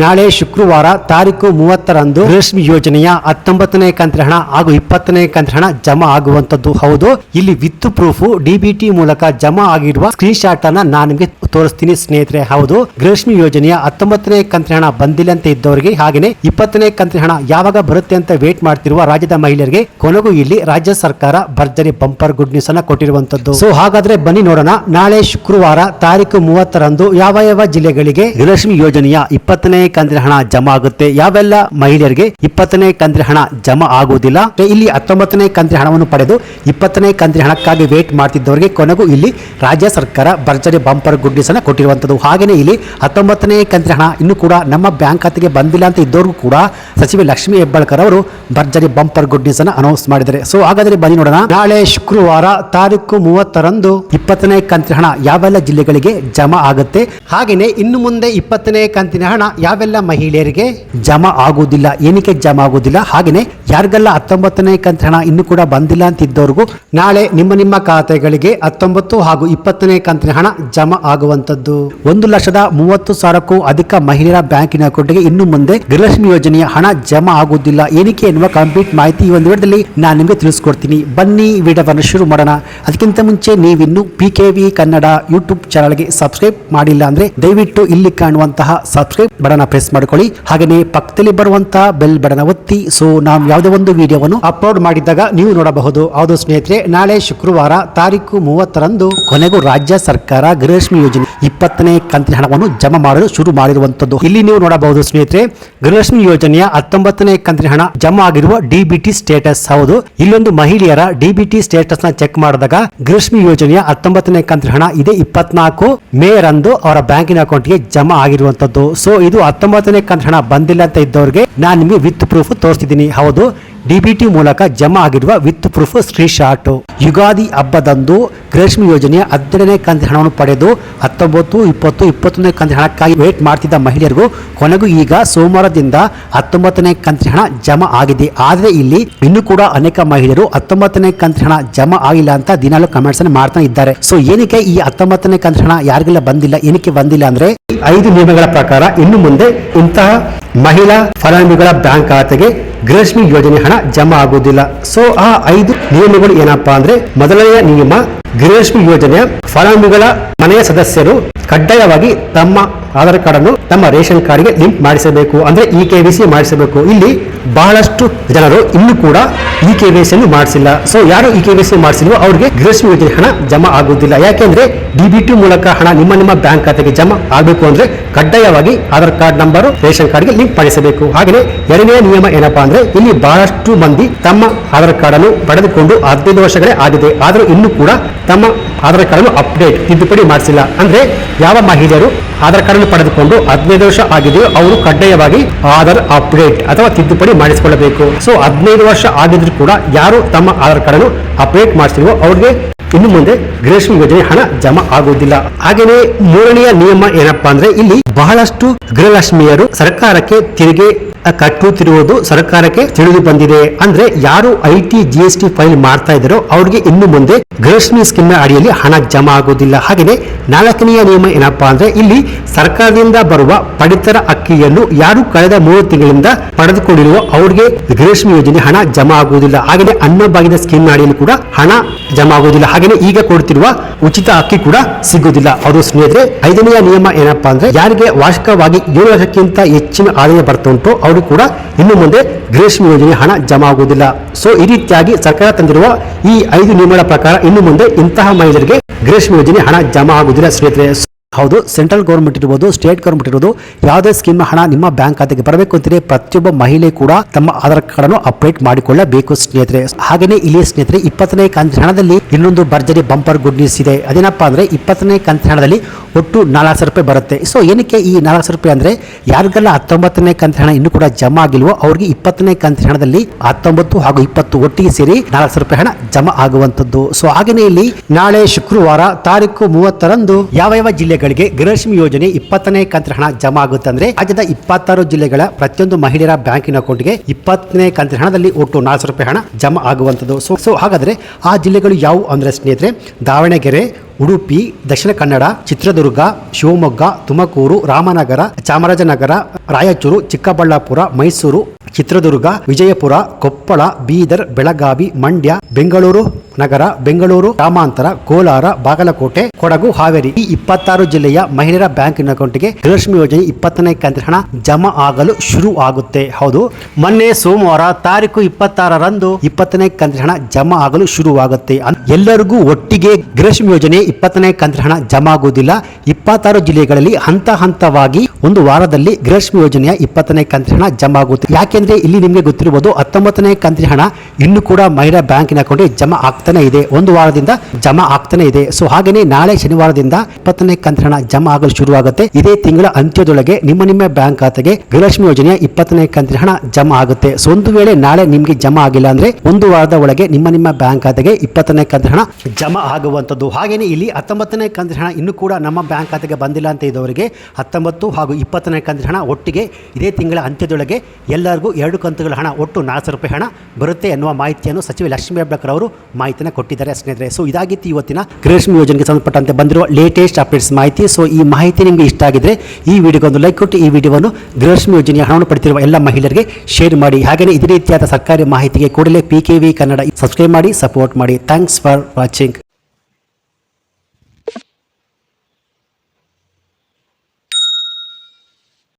ನಾಳೆ ಶುಕ್ರವಾರ ತಾರೀಕು ಮೂವತ್ತರಂದು ರೇಷ್ಮೆ ಯೋಜನೆಯ ಹತ್ತೊಂಬತ್ತನೇ ಕಂತಿನ ಹಣ ಹಾಗೂ ಇಪ್ಪತ್ತನೇ ಕಂತಿನ ಹಣ ಜಮಾ ಆಗುವಂತದ್ದು ಹೌದು, ಇಲ್ಲಿ ವಿತ್ ಪ್ರೂಫ್ ಡಿಬಿಟಿ ಮೂಲಕ ಜಮಾ ಆಗಿರುವ ಸ್ಕ್ರೀನ್ ಶಾಟ್ ಅನ್ನ ನಾನು ನಿಮಗೆ ತೋರಿಸ್ತೀನಿ ಸ್ನೇಹಿತರೆ. ಹೌದು, ರೇಷ್ಮೆ ಯೋಜನೆಯ ಹತ್ತೊಂಬತ್ತನೇ ಕಂತಿನ ಹಣ ಬಂದಿಲ್ಲ ಅಂತ ಇದ್ದವರಿಗೆ, ಹಾಗೆಯೇ ಇಪ್ಪತ್ತನೇ ಕಂತಿನ ಹಣ ಯಾವಾಗ ಬರುತ್ತೆ ಅಂತ ವೇಟ್ ಮಾಡ್ತಿರುವ ರಾಜ್ಯದ ಮಹಿಳೆಯರಿಗೆ ಕೊನೆಗೂ ಇಲ್ಲಿ ರಾಜ್ಯ ಸರ್ಕಾರ ಭರ್ಜರಿ ಬಂಪರ್ ಗುಡ್ ನ್ಯೂಸ್ ಅನ್ನ ಕೊಟ್ಟಿರುವಂತದ್ದು ಸೊ ಹಾಗಾದ್ರೆ ಬನ್ನಿ ನೋಡೋಣ, ನಾಳೆ ಶುಕ್ರವಾರ ತಾರೀಕು ಮೂವತ್ತರಂದು ಯಾವ ಯಾವ ಜಿಲ್ಲೆಗಳಿಗೆ ರೇಷ್ಮೆ ಯೋಜನೆಯ ಇಪ್ಪತ್ತನೇ ಕಂತಿನ ಹಣ ಜಮಾ ಆಗುತ್ತೆ ಯಾವೆಲ್ಲ ಮಹಿಳೆಯರಿಗೆ ಇಪ್ಪತ್ತನೇ ಕಂತಿನ ಹಣ ಜಮಾ ಆಗುವುದಿಲ್ಲ. ಇಲ್ಲಿ ಹತ್ತೊಂಬತ್ತನೇ ಕಂತಿನ ಹಣವನ್ನು ಪಡೆದು ಇಪ್ಪತ್ತನೇ ಕಂತಿನ ಹಣಕ್ಕಾಗಿ ವೇಟ್ ಮಾಡ್ತಿದ್ದವರಿಗೆ ಕೊನೆಗೂ ಇಲ್ಲಿ ರಾಜ್ಯ ಸರ್ಕಾರ ಭರ್ಜರಿ ಬಂಪರ್ ಗುಡ್ಡಿಸ್ ಅನ್ನ ಕೊಟ್ಟಿರುವಂತದ್ದು. ಹಾಗೆಯೇ ಇಲ್ಲಿ ಹತ್ತೊಂಬತ್ತನೇ ಕಂತಿನ ಹಣ ಇನ್ನು ಕೂಡ ನಮ್ಮ ಬ್ಯಾಂಕ್ ಖಾತೆಗೆ ಬಂದಿಲ್ಲ ಅಂತ ಇದ್ದವ್ರಿಗೂ ಕೂಡ ಸಚಿವೆ ಲಕ್ಷ್ಮಿ ಹೆಬ್ಬಾಳ್ಕರ್ ಅವರು ಭರ್ಜರಿ ಬಂಪರ್ ಗುಡ್ಡಿಸ್ ಅನ್ನ ಅನೌನ್ಸ್ ಮಾಡಿದ್ದಾರೆ. ಸೊ ಹಾಗಾದ್ರೆ ಬನ್ನಿ ನೋಡೋಣ. ನಾಳೆ ಶುಕ್ರವಾರ ತಾರೀಕು ಮೂವತ್ತರಂದು ಇಪ್ಪತ್ತನೇ ಕಂತಿನ ಹಣ ಯಾವೆಲ್ಲ ಜಿಲ್ಲೆಗಳಿಗೆ ಜಮಾ ಆಗುತ್ತೆ. ಹಾಗೆಯೇ ಇನ್ನು ಮುಂದೆ ಇಪ್ಪತ್ತನೇ ಕಂತಿನ ಹಣ ಯಾವೆಲ್ಲ ಮಹಿಳೆಯರಿಗೆ ಜಮಾ ಆಗುವುದಿಲ್ಲ, ಏನಕ್ಕೆ ಜಮಾ ಆಗುವುದಿಲ್ಲ ಹಾಗೆಯೇ ಯಾರಿಗೆಲ್ಲ ಹತ್ತೊಂಬತ್ತನೇ ಕಂತಿನ ಹಣ ಇನ್ನು ಕೂಡ ಬಂದಿಲ್ಲ ಅಂತ ಇದ್ದವ್ರಿಗೂ ನಾಳೆ ನಿಮ್ಮ ನಿಮ್ಮ ಖಾತೆಗಳಿಗೆ ಹತ್ತೊಂಬತ್ತು ಹಾಗೂ ಇಪ್ಪತ್ತನೇ ಕಂತಿನ ಹಣ ಜಮಾ ಆಗುವಂತದ್ದು ಒಂದು ಲಕ್ಷದ ಮೂವತ್ತು ಸಾವಿರಕ್ಕೂ ಅಧಿಕ ಮಹಿಳೆಯರ ಬ್ಯಾಂಕಿನ ಅಕೌಂಟ್ಗೆ ಇನ್ನು ಮುಂದೆ ಗೃಹಲಕ್ಷ್ಮಿ ಯೋಜನೆಯ ಹಣ ಜಮಾ ಆಗುವುದಿಲ್ಲ. ಏನಕ್ಕೆ ಎನ್ನುವ ಕಂಪ್ಲೀಟ್ ಮಾಹಿತಿ ಈ ಒಂದು ವಿಡಿಯೋದಲ್ಲಿ ನಾನು ನಿಮಗೆ ತಿಳಿಸ್ಕೊಡ್ತೀನಿ. ಬನ್ನಿ ವಿಡಿಯೋವನ್ನು ಶುರು ಮಾಡೋಣ. ಅದಕ್ಕಿಂತ ಮುಂಚೆ ನೀವಿನ್ನು P K V Kannada YouTube ಚಾನಲ್ಗೆ ಸಬ್ಸ್ಕ್ರೈಬ್ ಮಾಡಿಲ್ಲ ಅಂದ್ರೆ ದಯವಿಟ್ಟು ಇಲ್ಲಿ ಕಾಣುವಂತಹ ಸಬ್ಸ್ಕ್ರೈಬ್ ಪ್ರೆಸ್ ಮಾಡ್ಕೊಳ್ಳಿ. ಹಾಗೆಯೇ ಪಕ್ಕದಲ್ಲಿ ಬರುವಂತಹ ಬೆಲ್ ಬಟನ್ ಒತ್ತಿ. ಸೊ ನಾವು ಯಾವುದೇ ಒಂದು ವಿಡಿಯೋವನ್ನು ಅಪ್ಲೋಡ್ ಮಾಡಿದಾಗ ನೀವು ನೋಡಬಹುದು. ಹೌದು ಸ್ನೇಹಿತರೆ, ನಾಳೆ ಶುಕ್ರವಾರ ತಾರೀಕು ಮೂವತ್ತರಂದು ಕೊನೆಗೂ ರಾಜ್ಯ ಸರ್ಕಾರ ಗೃಹಲಕ್ಷ್ಮಿ ಯೋಜನೆ ಇಪ್ಪತ್ತನೇ ಕಂತಿನ ಹಣವನ್ನು ಜಮಾ ಮಾಡಲು ಶುರು ಮಾಡಿರುವಂತದ್ದು. ಇಲ್ಲಿ ನೀವು ನೋಡಬಹುದು ಸ್ನೇಹಿತರೆ, ಗೃಹಲಕ್ಷ್ಮಿ ಯೋಜನೆಯ ಹತ್ತೊಂಬತ್ತನೇ ಕಂತಿನ ಹಣ ಜಮಾ ಆಗಿರುವ ಡಿಬಿಟಿ ಸ್ಟೇಟಸ್ ಹೌದು, ಇಲ್ಲೊಂದು ಮಹಿಳೆಯರ ಡಿಬಿಟಿ ಸ್ಟೇಟಸ್ನ ಚೆಕ್ ಮಾಡಿದಾಗ ಗೃಹಲಕ್ಷ್ಮಿ ಯೋಜನೆಯ ಹತ್ತೊಂಬತ್ತನೇ ಕಂತಿನ ಹಣ ಇದೆ ಇಪ್ಪತ್ನಾಲ್ಕು. ಮೇ ರಂದು ಅವರ ಬ್ಯಾಂಕಿನ ಅಕೌಂಟ್ಗೆ ಜಮಾ ಆಗಿರುವಂತದ್ದು. ಸೊ ಇದು ಹತ್ತೊಂಬತ್ತನೇ ಕಂತ ಹಣ ಬಂದಿಲ್ಲ ಅಂತ ಇದ್ದವ್ರಿಗೆ ನಾನು ನಿಮಗೆ ವಿತ್ ಪ್ರೂಫ್ ತೋರಿಸ್ತಿದ್ದೀನಿ. ಹೌದು ಡಿಬಿಟಿ ಮೂಲಕ ಜಮಾ ಆಗಿರುವ ವಿತ್ ಪ್ರೂಫ್ ಸ್ಕ್ರೀನ್ಶಾಟ್ ಯುಗಾದಿ ಹಬ್ಬದಂದು ಗೃಹಲಕ್ಷ್ಮಿ ಯೋಜನೆಯ ಹದಿನೇಳನೇ ಕಂತಿನ ಹಣವನ್ನು ಪಡೆದು ಹತ್ತೊಂಬತ್ತು, ಇಪ್ಪತ್ತು, ಇಪ್ಪತ್ತೊಂದನೇ ಕಂತಿನ ಹಣಕ್ಕಾಗಿ ವೇಟ್ ಮಾಡ್ತಿದ್ದ ಮಹಿಳೆಯರಿಗೂ ಕೊನೆಗೂ ಈಗ ಸೋಮವಾರದಿಂದ ಹತ್ತೊಂಬತ್ತನೇ ಕಂತಿನ ಹಣ ಜಮಾ ಆಗಿದೆ. ಆದರೆ ಇಲ್ಲಿ ಇನ್ನೂ ಕೂಡ ಅನೇಕ ಮಹಿಳೆಯರು ಹತ್ತೊಂಬತ್ತನೇ ಕಂತಿನ ಹಣ ಜಮಾ ಆಗಿಲ್ಲ ಅಂತ ದಿನಾಲು ಕಮೆಂಟ್ಸ್ ಅನ್ನು ಮಾಡ್ತಾ ಇದ್ದಾರೆ. ಸೊ ಏನಕ್ಕೆ ಈ ಹತ್ತೊಂಬತ್ತನೇ ಕಂತಿನ ಹಣ ಯಾರಿಗೆಲ್ಲ ಬಂದಿಲ್ಲ, ಏನಕ್ಕೆ ಬಂದಿಲ್ಲ ಅಂದ್ರೆ ಐದು ನಿಯಮಗಳ ಪ್ರಕಾರ ಇನ್ನು ಮುಂದೆ ಇಂತಹ ಮಹಿಳಾ ಫಲಾನುಭವಿಗಳ ಬ್ಯಾಂಕ್ ಖಾತೆಗೆ ಗೃಹಲಕ್ಷ್ಮಿ ಯೋಜನೆ ಹಣ ಜಮಾ ಆಗುವುದಿಲ್ಲ. ಸೊ, ಆ ಐದು ನಿಯಮಗಳು ಏನಪ್ಪಾ ಅಂದ್ರೆ, ಮೊದಲನೆಯ ನಿಯಮ ಗೃಹಲಕ್ಷ್ಮಿ ಯೋಜನೆಯ ಫಲಾನುಭವಿಗಳ ಮನೆಯ ಸದಸ್ಯರು ಕಡ್ಡಾಯವಾಗಿ ತಮ್ಮ ಆಧಾರ್ ಕಾರ್ಡ್ ಅನ್ನು ತಮ್ಮ ರೇಷನ್ ಕಾರ್ಡ್ಗೆ ಲಿಂಕ್ ಮಾಡಿಸಬೇಕು. ಅಂದ್ರೆ ಇ ಕೆ ವಿ ಸಿ ಮಾಡಿಸಬೇಕು. ಇಲ್ಲಿ ಬಹಳಷ್ಟು ಜನರು ಇನ್ನೂ ಕೂಡ ಇ ಕೆ ವೈ ಸಿ ಮಾಡಿಸಿಲ್ಲ. ಸೊ ಯಾರು ಇ ಕೆ ವೈ ಸಿ ಮಾಡಿಸಿಲ್ವೋ ಅವರಿಗೆ ಗೃಹಲಕ್ಷ್ಮಿ ಯೋಜನೆ ಹಣ ಜಮಾ ಆಗುವುದಿಲ್ಲ. ಯಾಕೆಂದ್ರೆ ಡಿಬಿಟಿ ಮೂಲಕ ಹಣ ನಿಮ್ಮ ನಿಮ್ಮ ಬ್ಯಾಂಕ್ ಖಾತೆಗೆ ಜಮಾ ಆಗಬೇಕು ಅಂದ್ರೆ ಕಡ್ಡಾಯವಾಗಿ ಆಧಾರ್ ಕಾರ್ಡ್ ನಂಬರ್, ರೇಷನ್ ಕಾರ್ಡ್ಗೆ ಲಿಂಕ್ ಮಾಡಿಸಬೇಕು ಹಾಗೆ ಎರಡನೇ ನಿಯಮ ಏನಪ್ಪಾ ಅಂದ್ರೆ ಇಲ್ಲಿ ಬಹಳಷ್ಟು ಮಂದಿ ತಮ್ಮ ಆಧಾರ್ ಕಾರ್ಡ್ ಅನ್ನು ಪಡೆದುಕೊಂಡು ಹದಿನೈದು ವರ್ಷಗಳೇ ಆಗಿದೆ. ಆದರೂ ಇನ್ನೂ ಕೂಡ ತಮ್ಮ ಆಧಾರ್ ಕಾರ್ಡ್ ಅನ್ನು ಅಪ್ಡೇಟ್ ತಿದ್ದುಪಡಿ ಮಾಡಿಸಿಲ್ಲ. ಅಂದ್ರೆ ಯಾವ ಮಹಿಳೆಯರು ಆಧಾರ್ ಕಾರ್ಡ್ ಅನ್ನು ಪಡೆದುಕೊಂಡು ಹದಿನೈದು ವರ್ಷ ಆಗಿದೆಯೋ ಅವರು ಕಡ್ಡಾಯವಾಗಿ ಆಧಾರ್ ಅಪ್ಡೇಟ್ ಅಥವಾ ತಿದ್ದುಪಡಿ ಮಾಡಿಸಿಕೊಳ್ಳಬೇಕು. ಸೊ ಹದಿನೈದು ವರ್ಷ ಆಗಿದ್ರು ಕೂಡ ಯಾರು ತಮ್ಮ ಆಧಾರ್ ಕಾರ್ಡ್ ಅನ್ನು ಅಪ್ಡೇಟ್ ಮಾಡಿಸಿಲ್ವೋ ಅವ್ರಿಗೆ ಇನ್ನು ಮುಂದೆ ಗೃಹಲಕ್ಷ್ಮಿ ಯೋಜನೆ ಹಣ ಜಮಾ ಆಗುವುದಿಲ್ಲ. ಹಾಗೆಯೇ ಮೂರನೆಯ ನಿಯಮ ಏನಪ್ಪಾ ಅಂದ್ರೆ ಇಲ್ಲಿ ಬಹಳಷ್ಟು ಗೃಹಲಕ್ಷ್ಮಿಯರು ಸರ್ಕಾರಕ್ಕೆ ತೆರಿಗೆ ಕಟ್ಟುತ್ತಿರುವುದು ಸರ್ಕಾರಕ್ಕೆ ತಿಳಿದು ಬಂದಿದೆ. ಅಂದ್ರೆ ಯಾರು I T, G S T file ಮಾಡ್ತಾ ಇದ್ದಾರೋ ಅವ್ರಿಗೆ ಇನ್ನು ಮುಂದೆ ಗೃಹಲಕ್ಷ್ಮಿ ಸ್ಕೀಮ್ ಅಡಿಯಲ್ಲಿ ಹಣ ಜಮಾ ಆಗುವುದಿಲ್ಲ. ಹಾಗೆಯೇ ನಾಲ್ಕನೆಯ ನಿಯಮ ಏನಪ್ಪಾ ಅಂದ್ರೆ ಇಲ್ಲಿ ಸರ್ಕಾರದಿಂದ ಬರುವ ಪಡಿತರ ಅಕ್ಕಿಯನ್ನು ಯಾರು ಕಳೆದ ಮೂರು ತಿಂಗಳಿಂದ ಪಡೆದುಕೊಂಡಿರುವ ಅವ್ರಿಗೆ ಗ್ರೇಷ್ಮಿ ಯೋಜನೆ ಹಣ ಜಮಾ ಆಗುವುದಿಲ್ಲ. ಹಾಗೆಯೇ ಅನ್ನಭಾಗ್ಯದ ಸ್ಕೀಮ್ ಅಡಿಯಲ್ಲಿ ಕೂಡ ಹಣ ಜಮಾ ಆಗುವುದಿಲ್ಲ. ಹಾಗೆಯೇ ಈಗ ಕೊಡ್ತಿರುವ ಉಚಿತ ಅಕ್ಕಿ ಕೂಡ ಸಿಗುವುದಿಲ್ಲ. ಅವರು ಸ್ನೇಹಿತರೆ, ಐದನೆಯ ನಿಯಮ ಏನಪ್ಪಾ ಅಂದ್ರೆ ಯಾರಿಗೆ ವಾರ್ಷಿಕವಾಗಿ ಏಳು ಲಕ್ಷಕ್ಕಿಂತ ಹೆಚ್ಚಿನ ಆದಾಯ ಬರ್ತಾ ಉಂಟು ಅವರು ಕೂಡ ಇನ್ನು ಮುಂದೆ ಗ್ರೀಷ್ಮ ಯೋಜನೆ ಹಣ ಜಮಾ ಆಗುವುದಿಲ್ಲ ಸೊ ಈ ರೀತಿಯಾಗಿ ಸರ್ಕಾರ ತಂದಿರುವ ಈ ಐದು ನಿಯಮಗಳ ಪ್ರಕಾರ ಇನ್ನು ಮುಂದೆ ಇಂತಹ ಮಹಿಳೆಯರಿಗೆ ಗ್ರೀಷ್ಮ ಯೋಜನೆ ಹಣ ಜಮಾ ಆಗುವುದಿಲ್ಲ ಸ್ನೇಹಿತರೆ. ಹೌದು ಸೆಂಟ್ರಲ್ ಗೌರ್ಮೆಂಟ್ ಇರ್ಬೋದು ಸ್ಟೇಟ್ ಗೌರ್ಮೆಂಟ್ ಇರ್ಬೋದು, ಯಾವುದೇ ಸ್ಕೀಮ್ ಹಣ ನಿಮ್ಮ ಬ್ಯಾಂಕ್ ಖಾತೆಗೆ ಬರಬೇಕು ಅಂತಿದ್ರೆ ಪ್ರತಿಯೊಬ್ಬ ಮಹಿಳೆ ಕೂಡ ತಮ್ಮ ಆಧಾರ್ ಕಾರ್ಡ್ ಅನ್ನು ಅಪ್ಡೇಟ್ ಮಾಡಿಕೊಳ್ಳಬೇಕು ಸ್ನೇಹಿತರೆ. ಹಾಗೆಯೇ ಇಲ್ಲಿ ಸ್ನೇಹಿತರೆ, ಇಪ್ಪತ್ತನೇ ಕಂತಿನ ಹಣದಲ್ಲಿ ಇನ್ನೊಂದು ಭರ್ಜರಿ ಬಂಪರ್ ಗುಡ್ ನ್ಯೂಸ್ ಇದೆ. ಅದೇನಪ್ಪ ಅಂದ್ರೆ ಇಪ್ಪತ್ತನೇ ಕಂತಿನ ಹಣದಲ್ಲಿ ಒಟ್ಟು ನಾಲ್ಕು ಸಾವಿರ ರೂಪಾಯಿ ಬರುತ್ತೆ. ಸೊ ಏನಕ್ಕೆ ಈ ನಾಲ್ಕು ಸಾವಿರ ರೂಪಾಯಿ ಅಂದ್ರೆ ಯಾರಿಗೆಲ್ಲ ಹತ್ತೊಂಬತ್ತನೇ ಕಂತಿನ ಹಣ ಇನ್ನೂ ಕೂಡ ಜಮಾ ಆಗಿಲ್ವೋ, ಅವ್ರಿಗೆ ಇಪ್ಪತ್ತನೇ ಕಂತಿನ ಹಣದಲ್ಲಿ ಹತ್ತೊಂಬತ್ತು ಹಾಗೂ ಇಪ್ಪತ್ತು ಒಟ್ಟಿಗೆ ಸೇರಿ ನಾಲ್ಕು ಸಾವಿರ ರೂಪಾಯಿ ಹಣ ಜಮಾ ಆಗುವಂತದ್ದು ಸೊ ಹಾಗೆಯೇ ಇಲ್ಲಿ ನಾಳೆ ಶುಕ್ರವಾರ ತಾರೀಕು ಮೂವತ್ತರಂದು ಯಾವ ಯಾವ ಜಿಲ್ಲೆಗಳು ಮಹಿಳೆಗಳಿಗೆ ಗೃಹಲಕ್ಷ್ಮಿ ಯೋಜನೆ ಇಪ್ಪತ್ತನೇ ಕಂತಿನ ಹಣ ಜಮಾ ಆಗುತ್ತೆ ಅಂದ್ರೆ ರಾಜ್ಯದ ಇಪ್ಪತ್ತಾರು ಜಿಲ್ಲೆಗಳ ಪ್ರತಿಯೊಂದು ಮಹಿಳೆಯರ ಬ್ಯಾಂಕಿನ ಅಕೌಂಟ್ಗೆ ಇಪ್ಪತ್ತನೇ ಕಂತ್ರ ಹಣದಲ್ಲಿ ಒಟ್ಟು ನಾಲ್ಕು ರೂಪಾಯಿ ಹಣ ಜಮಾ ಆಗುವಂಥದ್ದು. ಸೊ ಸೊ ಹಾಗಾದ್ರೆ ಆ ಜಿಲ್ಲೆಗಳು ಯಾವುವು ಅಂದ್ರೆ ಸ್ನೇಹಿತರೆ, ದಾವಣಗೆರೆ, ಉಡುಪಿ, ದಕ್ಷಿಣ ಕನ್ನಡ, ಚಿತ್ರದುರ್ಗ, ಶಿವಮೊಗ್ಗ, ತುಮಕೂರು, ರಾಮನಗರ, ಚಾಮರಾಜನಗರ, ರಾಯಚೂರು, ಚಿಕ್ಕಬಳ್ಳಾಪುರ, ಮೈಸೂರು ಚಿತ್ರದುರ್ಗ, ವಿಜಯಪುರ, ಕೊಪ್ಪಳ, ಬೀದರ್, ಬೆಳಗಾವಿ, ಮಂಡ್ಯ, ಬೆಂಗಳೂರು ನಗರ, ಬೆಂಗಳೂರು ಗ್ರಾಮಾಂತರ, ಕೋಲಾರ, ಬಾಗಲಕೋಟೆ, ಕೊಡಗು, ಹಾವೇರಿ. ಈ ಇಪ್ಪತ್ತಾರು ಜಿಲ್ಲೆಯ ಮಹಿಳೆಯರ ಬ್ಯಾಂಕಿನ ಅಕೌಂಟ್ಗೆ ಗೃಹಲಕ್ಷ್ಮಿ ಯೋಜನೆ ಇಪ್ಪತ್ತನೇ ಕಂತಿನ ಹಣ ಜಮಾ ಆಗಲು ಶುರು ಆಗುತ್ತೆ. ಹೌದು. ಮೊನ್ನೆ ಸೋಮವಾರ ತಾರೀಕು ಇಪ್ಪತ್ತಾರರಂದು ಇಪ್ಪತ್ತನೇ ಕಂತಿನ ಹಣ ಜಮಾ ಆಗಲು ಶುರುವಾಗುತ್ತೆ. ಎಲ್ಲರಿಗೂ ಒಟ್ಟಿಗೆ ಗೃಹಲಕ್ಷ್ಮಿ ಯೋಜನೆ ಇಪ್ಪತ್ತನೇ ಕಂತಿನ ಹಣ ಜಮಾ ಆಗುವುದಿಲ್ಲ. ಇಪ್ಪತ್ತಾರು ಜಿಲ್ಲೆಗಳಲ್ಲಿ ಹಂತ ಹಂತವಾಗಿ ಒಂದು ವಾರದಲ್ಲಿ ಗೃಹಲಕ್ಷ್ಮಿ ಯೋಜನೆಯ ಇಪ್ಪತ್ತನೇ ಕಂತಿನ ಹಣ ಜಮಾ ಆಗುತ್ತೆ. ಯಾಕೆಂದ್ರೆ ಇಲ್ಲಿ ನಿಮಗೆ ಗೊತ್ತಿರಬಹುದು ಹತ್ತೊಂಬತ್ತನೇ ಕಂತಿನ ಹಣ ಇನ್ನು ಕೂಡ ಮಹಿಳಾ ಬ್ಯಾಂಕಿನ ಅಕೌಂಟ್ಗೆ ಜಮಾ ಆಗ್ತಾನೆ ಇದೆ. ಒಂದು ವಾರದಿಂದ ಜಮಾ ಆಗ್ತಾನೆ ಇದೆ. ಸೊ ಹಾಗೇನೆ ನಾಳೆ ಶನಿವಾರದಿಂದ ಇಪ್ಪತ್ತನೇ ಕಂತಿನ ಹಣ ಜಮಾ ಆಗಲು ಶುರುವಾಗುತ್ತೆ. ಇದೇ ತಿಂಗಳ ಅಂತ್ಯದೊಳಗೆ ನಿಮ್ಮ ನಿಮ್ಮ ಬ್ಯಾಂಕ್ ಖಾತೆಗೆ ಗೃಹಲಕ್ಷ್ಮಿ ಯೋಜನೆಯ ಇಪ್ಪತ್ತನೇ ಕಂತಿನ ಹಣ ಜಮಾ ಆಗುತ್ತೆ. ಸೊ ಒಂದು ವೇಳೆ ನಾಳೆ ನಿಮಗೆ ಜಮಾ ಆಗಿಲ್ಲ ಅಂದ್ರೆ ಒಂದು ವಾರದ ಒಳಗೆ ನಿಮ್ಮ ನಿಮ್ಮ ಬ್ಯಾಂಕ್ ಖಾತೆಗೆ ಇಪ್ಪತ್ತನೇ ಕಂತಿನ ಹಣ ಜಮಾ ಆಗುವಂತದ್ದು ಹಾಗೇನೆ ಇಲ್ಲಿ ಹತ್ತೊಂಬತ್ತನೇ ಕಂತಿನ ಹಣ ಇನ್ನೂ ಕೂಡ ನಮ್ಮ ಬ್ಯಾಂಕ್ ಖಾತೆಗೆ ಬಂದಿಲ್ಲ ಅಂತ ಇದ್ದವರಿಗೆ ಹತ್ತೊಂಬತ್ತು ಹಾಗೂ ಇಪ್ಪತ್ತನೇ ಕಂತಿನ ಹಣ ಒಟ್ಟಿಗೆ ಇದೇ ತಿಂಗಳ ಅಂತ್ಯದೊಳಗೆ ಎಲ್ಲರಿಗೂ ಎರಡು ಕಂತುಗಳ ಹಣ, ಒಟ್ಟು ನಾಲ್ಕು ರೂಪಾಯಿ ಹಣ ಬರುತ್ತೆ ಎನ್ನುವ ಮಾಹಿತಿಯನ್ನು ಸಚಿವ ಲಕ್ಷ್ಮೀ ಹೆಬ್ಬಾಳ್ಕರ್ ಅವರು ಮಾಹಿತಿಯನ್ನು ಕೊಟ್ಟಿದ್ದಾರೆ ಸ್ನೇಹಿತರೆ. ಸೊ ಇದಾಗಿತ್ತು ಇವತ್ತಿನ ಗೃಹಲಕ್ಷ್ಮಿ ಯೋಜನೆಗೆ ಸಂಬಂಧಪಟ್ಟಂತೆ ಬಂದಿರುವ ಲೇಟೆಸ್ಟ್ ಅಪ್ಡೇಟ್ಸ್ ಮಾಹಿತಿ. ಸೊ ಈ ಮಾಹಿತಿ ನಿಮಗೆ ಇಷ್ಟ ಆಗಿದ್ರೆ ಈ ವಿಡಿಯೋಗೆ ಒಂದು ಲೈಕ್ ಕೊಟ್ಟು ಈ ವಿಡಿಯೋವನ್ನು ಗೃಹಲಕ್ಷ್ಮಿ ಯೋಜನೆಯ ಹಣವನ್ನು ಪಡೆದಿರುವ ಎಲ್ಲ ಮಹಿಳೆಯರಿಗೆ ಶೇರ್ ಮಾಡಿ. ಹಾಗೆಯೇ ಇದೇ ರೀತಿಯಾದ ಸರ್ಕಾರಿ ಮಾಹಿತಿಗೆ ಕೂಡಲೇ P K V Kannada subscribe ಮಾಡಿ ಸಪೋರ್ಟ್ ಮಾಡಿ. Thanks for watching